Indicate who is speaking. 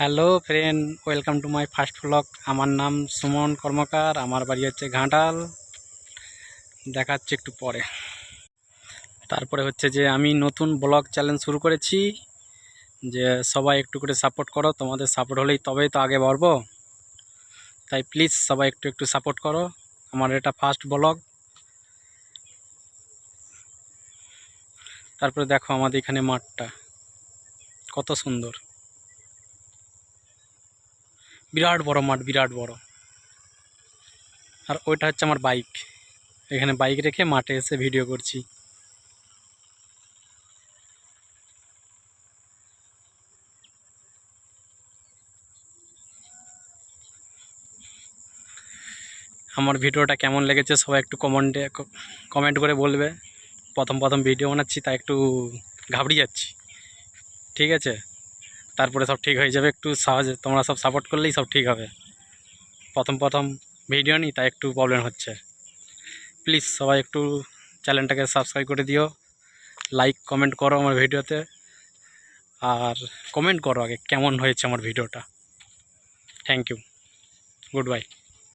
Speaker 1: Hello friend, welcome to my first blog আমার নাম সুমন কর্মকার, আমার বাড়ি হচ্ছে ঘাটাল। দেখাচ্ছে একটু পরে। তারপরে হচ্ছে যে আমি নতুন ব্লগ চ্যালেঞ্জ শুরু করেছি। যে সবাই একটু করে সাপোর্ট করো, তোমাদের সাপোর্ট হলেই তবেই তো আগে বাড়বো। তাই প্লিজ সবাই একটু একটু সাপোর্ট করো। আমার এটা ফার্স্ট ব্লগ তারপরে দেখো আমাদের এখানে মাঠটা। কত সুন্দর। বিরাট বড় মাঠ, বিরাট বড়। আর ওইটা হচ্ছে আমার বাইক। এখানে বাইক রেখে মাঠে এসে ভিডিও করছি। আমার ভিডিওটা কেমন লেগেছে সবাই একটু কমেন্টে, কমেন্ট করে বলবে। প্রথম প্রথম ভিডিও বানাচ্ছি তা একটু ঘাবড়ে যাচ্ছি। ঠিক আছে? তারপরে সব ঠিক হয়ে যাবে, একটু সাহায্য, তোমরা সব সাপোর্ট করলেই সব ঠিক হবে। প্রথম প্রথম ভিডিও নিই তাই একটু প্রবলেম হচ্ছে। প্লিজ সবাই একটু চ্যানেলটাকে সাবস্ক্রাইব করে দিও। লাইক কমেন্ট করো আমার ভিডিওতে আর কমেন্ট করো আগে, কেমন হয়েছে আমার ভিডিওটা থ্যাংক ইউ গুড বাই